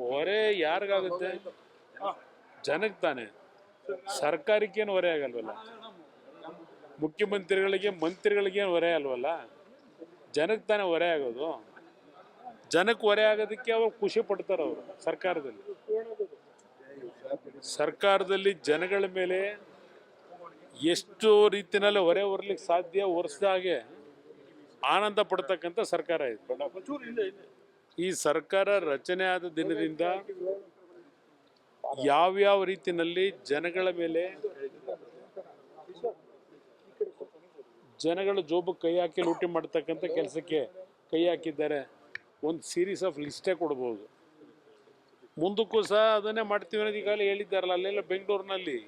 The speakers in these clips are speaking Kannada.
ಹೊರೆ ಯಾರಿಗಾಗುತ್ತೆ? ಜನಕ್ಕೆ ತಾನೆ. ಸರ್ಕಾರಕ್ಕೇನು ಹೊರೆ ಆಗಲ್ವಲ್ಲ? ಮುಖ್ಯಮಂತ್ರಿಗಳಿಗೆ ಮಂತ್ರಿಗಳಿಗೇನು ಹೊರೆ ಅಲ್ವಲ್ಲ? ಜನಕ್ಕೆ ತಾನೇ ಹೊರೆ ಆಗೋದು. ಜನಕ್ಕೆ ಹೊರೆ ಆಗೋದಕ್ಕೆ ಅವ್ರು ಖುಷಿ ಪಡ್ತಾರೆ ಅವರು ಸರ್ಕಾರದಲ್ಲಿ. ಸರ್ಕಾರದಲ್ಲಿ ಜನಗಳ ಮೇಲೆ ಎಷ್ಟು ರೀತಿಯಲ್ಲಿ ಹೊರೆ ಹೊರ್ಲಿಕ್ಕೆ ಸಾಧ್ಯ ಹೊರಿಸಿದ ಹಾಗೆ ಆನಂದ ಪಡ್ತಕ್ಕಂಥ ಸರ್ಕಾರ ಇದು. ಈ ಸರ್ಕಾರ ರಚನೆ ಆದ ದಿನದಿಂದ ಯಾವ್ಯಾವ ರೀತಿಯಲ್ಲಿ ಜನಗಳ ಮೇಲೆ ಜನಗಳ ಜೋಬು ಕೈ ಹಾಕಿ ಲೂಟಿ ಮಾಡ್ತಕ್ಕಂಥ ಕೆಲಸಕ್ಕೆ ಕೈ ಹಾಕಿದ್ದಾರೆ. ಒಂದು ಸೀರೀಸ್ ಆಫ್ ಲಿಸ್ಟೇ ಕೊಡ್ಬೋದು. ಮುಂದಕ್ಕೂ ಸಹ ಅದನ್ನೇ ಮಾಡ್ತೀವಿ ಅನ್ನೋದು ಈಗಾಗಲೇ ಹೇಳಿದ್ದಾರಲ್ಲ ಅಲ್ಲೆಲ್ಲ ಬೆಂಗಳೂರಿನಲ್ಲಿ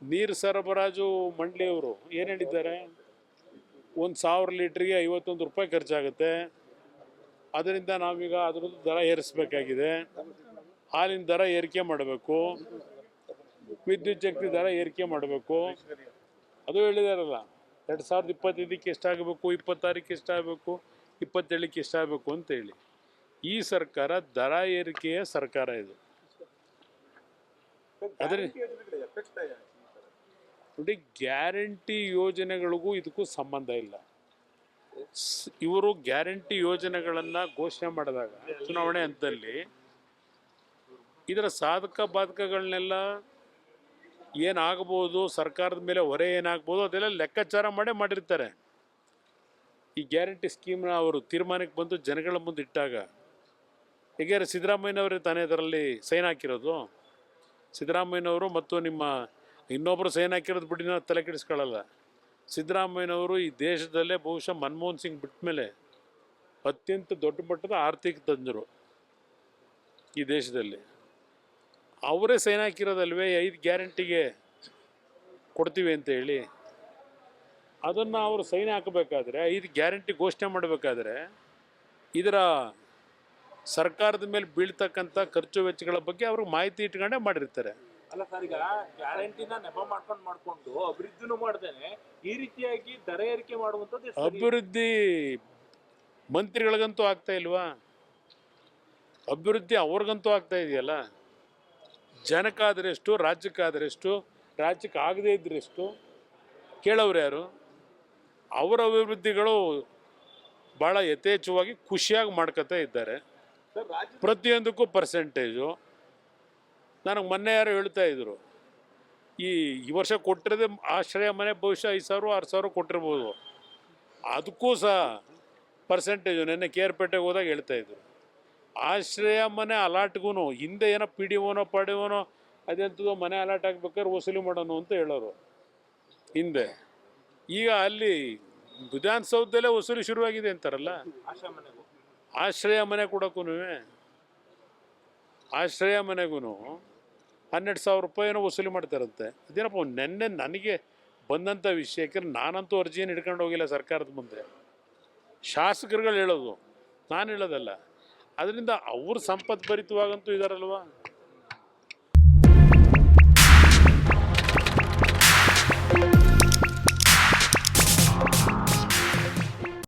ನೀರು ಸರಬರಾಜು ಮಂಡಳಿಯವರು ಏನು ಹೇಳಿದ್ದಾರೆ? ಒಂದು ಸಾವಿರ ಲೀಟ್ರಿಗೆ ಐವತ್ತೊಂದು ರೂಪಾಯಿ ಖರ್ಚಾಗುತ್ತೆ. ಅದರಿಂದ ನಾವೀಗ ಅದ್ರದ್ದು ದರ ಏರಿಸಬೇಕಾಗಿದೆ. ಹಾಲಿನ ದರ ಏರಿಕೆ ಮಾಡಬೇಕು. ವಿದ್ಯುತ್ ಶಕ್ತಿ ದರ ಏರಿಕೆ ಮಾಡಬೇಕು. ಅದು ಹೇಳಿದಾರಲ್ಲ, ಎರಡು ಸಾವಿರದ ಇಪ್ಪತ್ತೈದಕ್ಕೆ ಎಷ್ಟಾಗಬೇಕು, ಇಪ್ಪತ್ತಾರಕ್ಕೆ ಎಷ್ಟಾಗಬೇಕು, ಇಪ್ಪತ್ತೇಳಕ್ಕೆ ಎಷ್ಟಾಗಬೇಕು ಅಂತೇಳಿ. ಈ ಸರ್ಕಾರ ದರ ಏರಿಕೆಯ ಸರ್ಕಾರ ಇದು. ಅದ್ರ ನೋಡಿ, ಗ್ಯಾರಂಟಿ ಯೋಜನೆಗಳಿಗೂ ಇದಕ್ಕೂ ಸಂಬಂಧ ಇಲ್ಲ. ಇವರು ಗ್ಯಾರಂಟಿ ಯೋಜನೆಗಳನ್ನು ಘೋಷಣೆ ಮಾಡಿದಾಗ ಚುನಾವಣೆ ಹಂತದಲ್ಲಿ ಇದರ ಸಾಧಕ ಬಾಧಕಗಳನ್ನೆಲ್ಲ ಏನಾಗ್ಬೋದು, ಸರ್ಕಾರದ ಮೇಲೆ ಹೊರೆ ಏನಾಗ್ಬೋದು, ಅದೆಲ್ಲ ಲೆಕ್ಕಾಚಾರ ಮಾಡೇ ಮಾಡಿರ್ತಾರೆ. ಈ ಗ್ಯಾರಂಟಿ ಸ್ಕೀಮ್ನ ಅವರು ತೀರ್ಮಾನಕ್ಕೆ ಬಂದು ಜನಗಳ ಮುಂದೆ ಇಟ್ಟಾಗ ಹೇಗೆ ಸಿದ್ದರಾಮಯ್ಯನವರೇ ತಾನೇ ಅದರಲ್ಲಿ ಸೈನ್ ಹಾಕಿರೋದು. ಸಿದ್ದರಾಮಯ್ಯನವರು ಮತ್ತು ನಿಮ್ಮ ಇನ್ನೊಬ್ಬರು ಸೈನ್ ಹಾಕಿರೋದು ಬಿಡಿ ನಾವು ತಲೆ ಕೆಡಿಸ್ಕೊಳ್ಳಲ್ಲ. ಸಿದ್ದರಾಮಯ್ಯನವರು ಈ ದೇಶದಲ್ಲೇ ಬಹುಶಃ ಮನಮೋಹನ್ ಸಿಂಗ್ ಬಿಟ್ಟ ಮೇಲೆ ಅತ್ಯಂತ ದೊಡ್ಡ ಮಟ್ಟದ ಆರ್ಥಿಕ ತಜ್ಞರು ಈ ದೇಶದಲ್ಲಿ. ಅವರೇ ಸೈನ್ ಹಾಕಿರೋದಲ್ವೇ? ಐದು ಗ್ಯಾರಂಟಿಗೆ ಕೊಡ್ತೀವಿ ಅಂತ ಹೇಳಿ. ಅದನ್ನು ಅವರು ಸೈನ್ ಹಾಕಬೇಕಾದ್ರೆ, ಐದು ಗ್ಯಾರಂಟಿ ಘೋಷಣೆ ಮಾಡಬೇಕಾದ್ರೆ, ಇದರ ಸರ್ಕಾರದ ಮೇಲೆ ಬೀಳ್ತಕ್ಕಂಥ ಖರ್ಚು ವೆಚ್ಚಗಳ ಬಗ್ಗೆ ಅವ್ರಿಗೆ ಮಾಹಿತಿ ಇಟ್ಕೊಂಡೇ ಮಾಡಿರ್ತಾರೆ. ಅಲ್ಲ ಸರ್ ಈಗ ಗ್ಯಾರಂಟಿನ ನೆಪ ಮಾಡ್ಕೊಂಡು ಮಾಡ್ಕೊಂಡು ಅಭಿವೃದ್ಧಿನೂ ಮಾಡ್ದೇನೆ ಈ ರೀತಿಯಾಗಿ ದರ ಏರಿಕೆ ಮಾಡುವಂತದ್ದು ಅಭಿವೃದ್ಧಿ ಮಂತ್ರಿಗಳಿಗಂತೂ ಆಗ್ತಾ ಇಲ್ವಾ? ಅಭಿವೃದ್ಧಿ ಅವ್ರಿಗಂತೂ ಆಗ್ತಾ ಇದೆಯಲ್ಲ? ಜನಕ್ಕಾದರೆಷ್ಟು ರಾಜ್ಯಕ್ಕಾದರೆಷ್ಟು ರಾಜ್ಯಕ್ಕೆ ಆಗದೇ ಇದ್ರೆ ಎಷ್ಟು ಕೇಳೋರು ಯಾರು? ಅವರ ಅಭಿವೃದ್ಧಿಗಳು ಭಾಳ ಯಥೇಚ್ಛವಾಗಿ ಖುಷಿಯಾಗಿ ಮಾಡ್ಕೋತಾ ಇದ್ದಾರೆ. ಪ್ರತಿಯೊಂದಕ್ಕೂ ಪರ್ಸೆಂಟೇಜು ನನಗೆ ಮೊನ್ನೆ ಯಾರು ಹೇಳ್ತಾ ಇದ್ರು, ಈ ಈ ವರ್ಷ ಕೊಟ್ಟಿರೋದೇ ಆಶ್ರಯ ಮನೆ, ಬಹುಶಃ ಐದು ಸಾವಿರ, ಆರು ಸಾವಿರ ಕೊಟ್ಟಿರ್ಬೋದು. ಅದಕ್ಕೂ ಸಹ ಪರ್ಸೆಂಟೇಜು ನೆನ್ನೆ ಕೆ ಆರ್ ಪೇಟೆಗೆ ಹೋದಾಗ ಹೇಳ್ತಾ ಇದ್ರು. ಆಶ್ರಯ ಮನೆ ಅಲಾಟ್ಗೂ ಹಿಂದೆ ಏನೋ ಪಿ ಡಿ ಓನೋ ಪಡಿ ಓನೋ ಅದೆಂಥದೋ ಮನೆ ಅಲಾಟ್ ಆಗ್ಬೇಕಾದ್ರೆ ವಸೂಲಿ ಮಾಡೋಣ ಅಂತ ಹೇಳೋರು. ಹಿಂದೆ. ಈಗ ಅಲ್ಲಿ ವಿಧಾನಸೌಧದಲ್ಲೇ ವಸೂಲಿ ಶುರುವಾಗಿದೆ ಅಂತಾರಲ್ಲ? ಆಶ್ರಯ ಮನೆ ಕೊಡೋಕ್ಕೂ ಆಶ್ರಯ ಮನೆಗೂ ಹನ್ನೆರಡು ಸಾವಿರ ರೂಪಾಯಿನೋ ವಸೂಲಿ ಮಾಡ್ತಾರಂತೆ ಅದೇನಪ್ಪ ನೆನ್ನೆ ನನಗೆ ಬಂದಂಥ ವಿಷಯ, ಯಾಕಂದ್ರೆ ನಾನಂತೂ ಅರ್ಜಿಯನ್ನು ಹಿಡ್ಕೊಂಡು ಹೋಗಿಲ್ಲ ಸರ್ಕಾರದ ಮುಂದೆ. ಶಾಸಕರುಗಳು ಹೇಳೋದು, ನಾನು ಹೇಳೋದಲ್ಲ. ಅದರಿಂದ ಅವ್ರ ಸಂಪತ್ ಭರಿತವಾಗಂತೂ ಇದಾರಲ್ವಾ?